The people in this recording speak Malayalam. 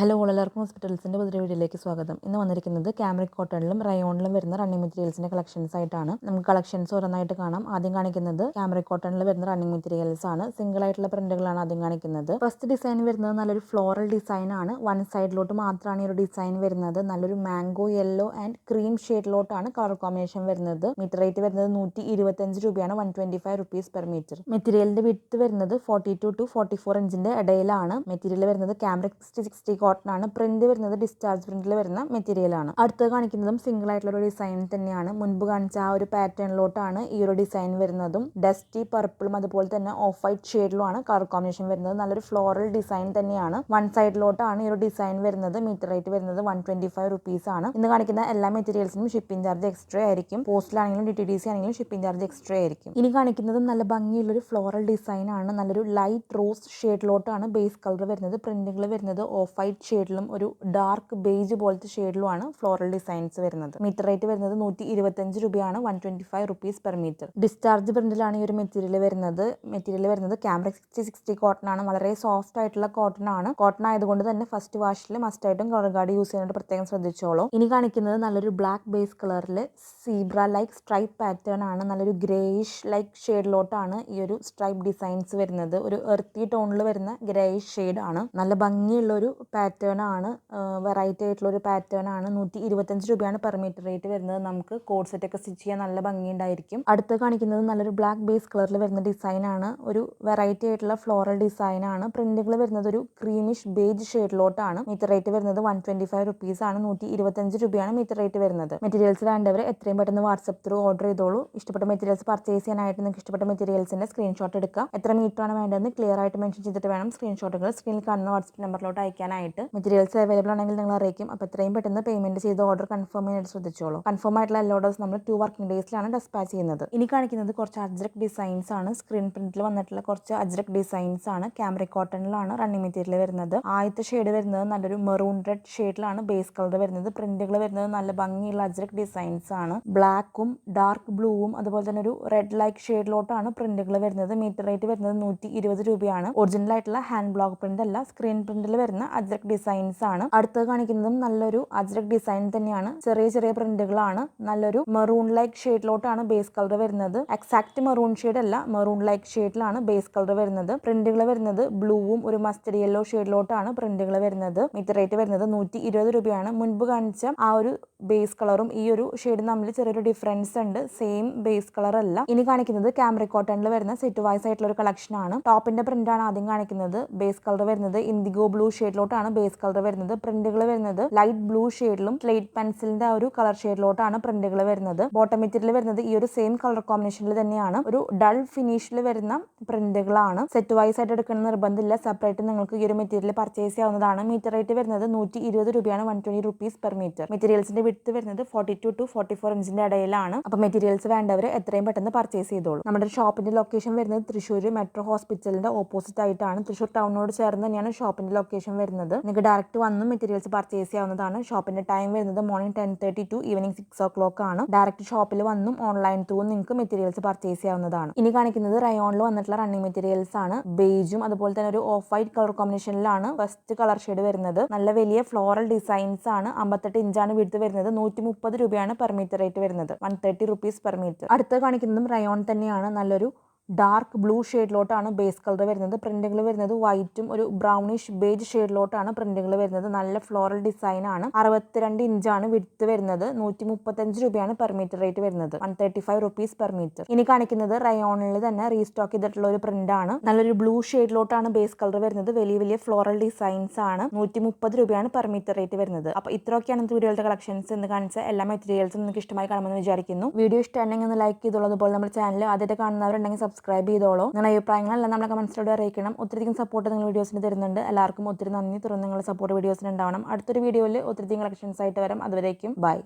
ഹലോ എല്ലാവർക്കും ഹോസ്പിറ്റൽസിന്റെ പുതിയ വീഡിയോയിലേക്ക് സ്വാഗതം. ഇന്ന് വന്നിരിക്കുന്നത് ക്യാമറിക് കോട്ടണിലും റയോണിലും വരുന്ന റണ്ണിങ് മെറ്റീരിയൽസിന്റെ കളക്ഷൻസ് ആയിട്ടാണ്. നമുക്ക് കളക്ഷൻസ് ഓരോന്നായിട്ട് കാണാം. ആദ്യം കാണിക്കുന്നത് ക്യാമറിക് കോട്ടണിൽ വരുന്ന റണ്ണിങ് മെറ്റീരിയൽസ് ആണ്. സിംഗിൾ ആയിട്ടുള്ള പ്രിന്റുകളാണ് ആദ്യം കാണിക്കുന്നത്. ഫസ്റ്റ് ഡിസൈൻ വരുന്നത് നല്ലൊരു ഫ്ലോറൽ ഡിസൈൻ ആണ്. വൺ സൈഡിലോട്ട് മാത്രമാണ് ഈ ഒരു ഡിസൈൻ വരുന്നത്. നല്ലൊരു മാംഗോ യെല്ലോ ആൻഡ് ക്രീം ഷെയ്ഡിലോട്ടാണ് കളർ കോമ്പിനേഷൻ വരുന്നത്. മീറ്റർ റേറ്റ് വരുന്നത് നൂറ്റി ഇരുപത്തഞ്ച് രൂപയാണ്. One twenty five rupees per metre മെറ്റീരിയലിന്റെ വിട്ട് വരുന്നത് forty two to forty four ഇഞ്ചിന്റെ ഇടയിലാണ്. മെറ്റീരിയൽ വരുന്നത് ക്യാമറിക് സിക്സ്റ്റി കോട്ടൺ ആണ്. പ്രിന്റ് വരുന്നത് ഡിസ്ചാർജ് പ്രിന്റിൽ വരുന്ന മെറ്റീരിയൽ ആണ്. അടുത്ത് കാണിക്കുന്നതും സിംഗിൾ ആയിട്ടുള്ള ഒരു ഡിസൈൻ തന്നെയാണ്. മുൻപ് കാണിച്ച ആ ഒരു പാറ്റേണിലോട്ടാണ് ഈ ഒരു ഡിസൈൻ വരുന്നതും. ഡസ്റ്റി പർപ്പിളും അതുപോലെ തന്നെ ഓഫ് വൈറ്റ് ഷെയ്ഡിലുമാണ് കളർ കോമ്പിനേഷൻ വരുന്നത്. നല്ലൊരു ഫ്ലോറൽ ഡിസൈൻ തന്നെയാണ്. വൺ സൈഡിലോട്ടാണ് ഈ ഒരു ഡിസൈൻ വരുന്നത്. മീറ്റർ റേറ്റ് വരുന്നത് വൺ ട്വന്റി ഫൈവ് റുപ്പീസ് ആണ്. ഇന്ന് കാണിക്കുന്ന എല്ലാ മെറ്റീരിയൽസിനും ഷിപ്പിംഗ് ചാർജ് എക്സ്ട്രാ ആയിരിക്കും. പോസ്റ്റിലാണെങ്കിലും ഡി ടി ഡി സി ആണെങ്കിലും ഷിപ്പിംഗ് ചാർജ് എക്സ്ട്രാ ആയിരിക്കും. ഇനി കാണിക്കുന്നതും നല്ല ഭംഗിയുള്ള ഒരു ഫ്ലോറൽ ഡിസൈൻ ആണ്. നല്ലൊരു ലൈറ്റ് റോസ് ഷെയ്ഡിലോട്ടാണ് ബേസ് കളർ വരുന്നത്. പ്രിന്റുകൾ വരുന്നത് ഓഫ് വൈറ്റ് ഷെയ്ഡിലും ഒരു ഡാർക്ക് ബേജ് പോലത്തെ ഷെയ്ഡിലുമാണ് ഫ്ലോറൽ ഡിസൈൻസ് വരുന്നത്. മീറ്റർ റേറ്റ് വരുന്നത് നൂറ്റി ഇരുപത്തഞ്ച് രൂപയാണ് one twenty five rupees per metre. Discharge പ്രിന്റിലാണ് ഈ ഒരു മെറ്റീരിയൽ വരുന്നത്. മെറ്റീരിയൽ വരുന്നത് ക്യാമറ സിക്സ്റ്റി സിക്സ്റ്റി കോട്ടൺ ആണ് വളരെ സോഫ്റ്റ് ആയിട്ടുള്ള കോട്ടൺ ആണ് കോട്ടൺ ആയതുകൊണ്ട് തന്നെ ഫസ്റ്റ് വാഷിൽ മസ്റ്റ് ആയിട്ടും കളർ ഗാർഡ് യൂസ് ചെയ്യാനായിട്ട് പ്രത്യേകം ശ്രദ്ധിച്ചോളൂ. ഇനി കാണിക്കുന്നത് നല്ലൊരു ബ്ലാക്ക് ബേസ് കളറിൽ സീബ്ര ലൈക്ക് സ്ട്രൈപ്പ് പാറ്റേൺ ആണ് നല്ലൊരു ഗ്രേയിഷ് ലൈക്ക് ഷെയ്ഡിലോട്ടാണ് ഈ ഒരു സ്ട്രൈപ്പ് ഡിസൈൻസ് വരുന്നത്. ഒരു എർത്തി ടോണിൽ വരുന്ന ഗ്രേയിഷ് ഷെയ്ഡ് ആണ് നല്ല ഭംഗിയുള്ള ഒരു പാറ്റേൺ ആണ്. വെറൈറ്റി ആയിട്ടുള്ള ഒരു പാറ്റേൺ ആണ്. നൂറ്റി ഇരുപത്തഞ്ച് രൂപയാണ് പെർ മീറ്റർ റേറ്റ് വരുന്നത്. നമുക്ക് കോഡ് സെറ്റ് ഒക്കെ സ്റ്റിച്ച് ചെയ്യാൻ നല്ല ഭംഗിയുണ്ടായിരിക്കും. അടുത്ത് കാണിക്കുന്നത് നല്ലൊരു ബ്ലാക്ക് ബേസ് കളറിൽ വരുന്ന ഡിസൈൻ ആണ്. ഒരു വെറൈറ്റി ആയിട്ടുള്ള ഫ്ലോറൽ ഡിസൈൻ ആണ്. പ്രിന്റുകൾ വരുന്നത് ഒരു ക്രീമിഷ് ബേജ് ഷെയ്ഡിലോട്ടാണ് മീറ്റർ റേറ്റ് വരുന്നത് വൺ ട്വന്റി ഫൈവ് റുപ്പീസ് ആണ്. നൂറ്റി ഇരുപത്തഞ്ച് രൂപയാണ് മീറ്റർ റേറ്റ് വരുന്നത്. മെറ്റീരിയൽസ് വേണ്ടവർ എത്രയും പെട്ടെന്ന് വാട്സപ്പ് ത്രൂ ഓർഡർ ചെയ്തോളൂ. ഇഷ്ടപ്പെട്ട മെറ്റീരിയൽസ് പർച്ചേസ് ചെയ്യാനായിട്ട് നിങ്ങൾക്ക് ഇഷ്ടപ്പെട്ട മെറ്റീരിയൽസിന്റെ സ്ക്രീൻഷോട്ട് എടുക്കാം. എത്ര മീറ്റർ ആണ് വേണ്ടതെന്ന് ക്ലിയർ ആയിട്ട് മെൻഷൻ ചെയ്തിട്ട് വേണം. സ്ക്രീൻഷോട്ടുകൾ സ്ക്രീനിൽ കാണുന്ന വാട്സപ്പ് നമ്പറിലോട്ട് അയക്കാനായിട്ട്. മെറ്റീരിയൽസ് അവൈലബിൾ ആണെങ്കിൽ നിങ്ങൾ അറിയിക്കും. അപ്പോൾ എത്രയും പെട്ടെന്ന് പേയ്മെന്റ് ചെയ്ത് ഓർഡർ കൺഫേം ചെയ്യാനായിട്ട് ശ്രദ്ധിച്ചോളൂ. കൺഫേം ആയിട്ടുള്ള എല്ലാ ഓർഡേഴ്സ് നമ്മൾ ടു വർക്കിംഗ് ഡേയ്സിലാണ് ഡെസ്പാച്ച് ചെയ്യുന്നത്. ഇനി കാണിക്കുന്നത് കുറച്ച് അജ്രക് ഡിസൈൻസ് ആണ്. സ്ക്രീൻ പ്രിന്റിൽ വന്നിട്ടുള്ള കുറച്ച് അജ്രക് ഡിസൈൻസ് ആണ്. ക്യാമറ കോട്ടണിലാണ് റണ്ണിങ് മെറ്റീരിയൽ വരുന്നത്. ആദ്യത്തെ ഷെയ്ഡ് വരുന്നത് നല്ലൊരു മെറൂൺ റെഡ് ഷെയ്ഡിലാണ് ബേസ് കളർ വരുന്നത്. പ്രിന്റുകൾ വരുന്നത് നല്ല ഭംഗിയുള്ള അജ്രക് ഡിസൈൻസ് ആണ്. ബ്ലാക്കും ഡാർക്ക് ബ്ലൂവും അതുപോലെ തന്നെ ഒരു റെഡ് ലൈക്ക് ഷെയ്ഡിലോട്ടാണ് പ്രിന്റുകൾ വരുന്നത്. മീറ്റർ റേറ്റ് വരുന്നത് നൂറ്റി ഇരുപത് രൂപയാണ്. ഒറിജിനൽ ആയിട്ടുള്ള ഹാൻഡ് ബ്ലോക്ക് പ്രിന്റ് അല്ല. സ്ക്രീൻ പ്രിന്റിൽ വരുന്ന അജ്രക് ഡിസൈൻസ് ആണ്. അടുത്ത് കാണിക്കുന്നതും നല്ലൊരു അജ്രക് ഡിസൈൻ തന്നെയാണ്. ചെറിയ ചെറിയ പ്രിന്റുകളാണ്. നല്ലൊരു മെറൂൺ ലൈക്ക് ഷെയ്ഡിലോട്ടാണ് ബേസ് കളർ വരുന്നത്. എക്സാക്ട് മെറൂൺ ഷെയ്ഡ് അല്ല മെറൂൺ ലൈക്ക് ഷെയ്ഡിലാണ് ബേസ് കളർ വരുന്നത്. പ്രിന്റുകൾ വരുന്നത് ബ്ലൂവും ഒരു മസ്റ്റർ യെല്ലോ ഷെയ്ഡിലോട്ടാണ് പ്രിന്റുകൾ വരുന്നത്. മീറ്റർ റേറ്റ് വരുന്നത് നൂറ്റി ഇരുപത് രൂപയാണ്. മുൻപ് കാണിച്ച ആ ഒരു ബേസ് കളറും ഈ ഒരു ഷെയ്ഡും തമ്മിൽ ചെറിയൊരു ഡിഫറൻസ് ഉണ്ട്. സെയിം ബേസ് കളർ അല്ല. ഇനി കാണിക്കുന്നത് ക്യാമറ കോട്ടണിൽ വരുന്ന സെറ്റ് വൈസ് ആയിട്ടുള്ള ഒരു കളക്ഷൻ ആണ്. ടോപ്പിന്റെ പ്രിന്റ് ആണ് ആദ്യം കാണിക്കുന്നത്. ബേസ് കളർ വരുന്നത് ഇൻഡിഗോ ബ്ലൂ ഷെയ്ഡിലോട്ടാണ് ബേസ് കളർ വരുന്നത്. പ്രിന്റുകൾ വരുന്നത് ലൈറ്റ് ബ്ലൂ ഷെയ്ഡിലും സ്ലേറ്റ് പെൻസിലിന്റെ ആ ഒരു കളർ ഷെയ്ഡിലോട്ടാണ് പ്രിന്റുകൾ വരുന്നത്. ബോട്ടം മെറ്റീരിയൽ വരുന്നത് ഈ ഒരു സെയിം കളർ കോമ്പിനേഷനിൽ തന്നെയാണ്. ഒരു ഡൾ ഫിനിഷിൽ വരുന്ന പ്രിന്റുകളാണ് സെറ്റ് വൈസ് ആയിട്ട് എടുക്കുന്ന നിർബന്ധമില്ല സെപ്പറേറ്റ് നിങ്ങൾക്ക് ഈ ഒരു മെറ്റീരിയൽ പർച്ചേസ് ചെയ്യാവുന്നതാണ്. മീറ്റർ റേറ്റ് വരുന്നത് നൂറ്റി ഇരുപത് രൂപയാണ്. One twenty rupees per metre മെറ്റീരിയൽസിന്റെ വിട്ട് വരുന്നത് forty two to forty four ഇഞ്ചിന്റെ ഇടയിലാണ്. അപ്പൊ മെറ്റീരിയൽസ് വേണ്ടവർ എത്രയും പെട്ടെന്ന് പർച്ചേസ് ചെയ്തോളൂ. നമ്മുടെ ഷോപ്പിന്റെ ലൊക്കേഷൻ വരുന്നത് തൃശ്ശൂർ മെട്രോ ഹോസ്പിറ്റലിന്റെ ഓപ്പോസിറ്റ് ആയിട്ടാണ്. തൃശ്ശൂർ ടൗണിനോട് ചേർന്ന് തന്നെയാണ് ഷോപ്പിന്റെ ലൊക്കേഷൻ വരുന്നത്. നിങ്ങൾക്ക് ഡയറക്റ്റ് വന്നും മെറ്റീരിയൽസ് പർച്ചേസ് ചെയ്യാവുന്നതാണ്. ഷോപ്പിന്റെ ടൈം വരുന്നത് morning ten thirty to evening six o'clock ആണ് ഡയറക്റ്റ് ഷോപ്പിൽ വന്നും ഓൺലൈൻ ത്രൂ നിങ്ങൾക്ക് മെറ്റീരിയൽസ് പർച്ചേസ് ചെയ്യാവുന്നതാണ്. ഇനി കാണിക്കുന്നത് റയോണിൽ വന്നിട്ടുള്ള റണ്ണിംഗ് മെറ്റീരിയൽസ് ആണ്. ബേജും അതുപോലെ തന്നെ ഒരു ഓഫ് വൈറ്റ് കളർ കോമ്പിനേഷനിലാണ് ഫസ്റ്റ് കളർ ഷെയ്ഡ് വരുന്നത്. നല്ല വലിയ ഫ്ലോറൽ ഡിസൈൻസ് ആണ്. അമ്പത്തെട്ട് ഇഞ്ചാണ് വിടുത്ത് വരുന്നത്. നൂറ്റി മുപ്പത് രൂപയാണ് പെർ മീറ്റർ റേറ്റ് വരുന്നത്. One thirty rupees per metre അടുത്ത് കാണിക്കുന്നതും റയോൺ തന്നെയാണ്. നല്ലൊരു ഡാർക്ക് ബ്ലൂ ഷെയ്ഡിലോട്ടാണ് ബേസ് കളർ വരുന്നത്. പ്രിന്റുകൾ വരുന്നത് വൈറ്റും ഒരു ബ്രൗണിഷ് ബേജ് ഷെയ്ഡിലോട്ടാണ് പ്രിന്റുകൾ വരുന്നത്. നല്ല ഫ്ലോറൽ ഡിസൈൻ ആണ്. അറുപത്തിരണ്ട് ഇഞ്ചാണ് വിടുത്ത് വരുന്നത്. നൂറ്റി മുപ്പത്തഞ്ച് രൂപയാണ് പെർ മീറ്റർ റേറ്റ് വരുന്നത്. One thirty five rupees per metre. ഇനി കാണിക്കുന്നത് റയോണിൽ തന്നെ റീസ്റ്റോക്ക് ചെയ്തിട്ടുള്ള ഒരു പ്രിന്റ് ആണ്. നല്ലൊരു ബ്ലൂ ഷെയ്ഡിലോട്ടാണ് ബേസ് കളർ വരുന്നത്. വലിയ വലിയ ഫ്ലോറൽ ഡിസൈൻസ് ആണ്. നൂറ്റി മുപ്പത് രൂപയാണ് പെർ മീറ്റർ റേറ്റ് വരുന്നത്. അപ്പോൾ ഇത്രയൊക്കെയാണ് വീഡിയോയുടെ കളക്ഷൻസ് എന്ന് കാണിച്ച എല്ലാ മെറ്റീരിയൽസും നിങ്ങൾക്ക് ഇഷ്ടമായി കാണുമെന്ന് വിചാരിക്കുന്നു. വീഡിയോ ഇഷ്ടമാണെങ്കിൽ ഒന്ന് ലൈക്ക് ചെയ്തുള്ളതുപോലെ നമ്മുടെ ചാനൽ ആദ്യമായിട്ട് കാണുന്നവരുണ്ടെങ്കിൽ സബ്സ്ക്രൈബ് ചെയ്തോളൂ. നിങ്ങളുടെ അഭിപ്രായങ്ങളെല്ലാം നമ്മുടെ കമൻസിലൂടെ അറിയിക്കണം. ഒത്തിരിയധികം സപ്പോർട്ട് നിങ്ങൾ വീഡിയോസിന് തരുന്നുണ്ട്. എല്ലാവർക്കും ഒത്തിരി നന്ദി. തുറന്ന് നിങ്ങളുടെ സപ്പോർട്ട് വീഡിയോസിന് ഉണ്ടാവണം. അടുത്തൊരു വീഡിയോയിൽ ഒത്തിരി കളക്ഷൻസ് ആയിട്ട് വരാം. അതുവരേക്കും ബൈ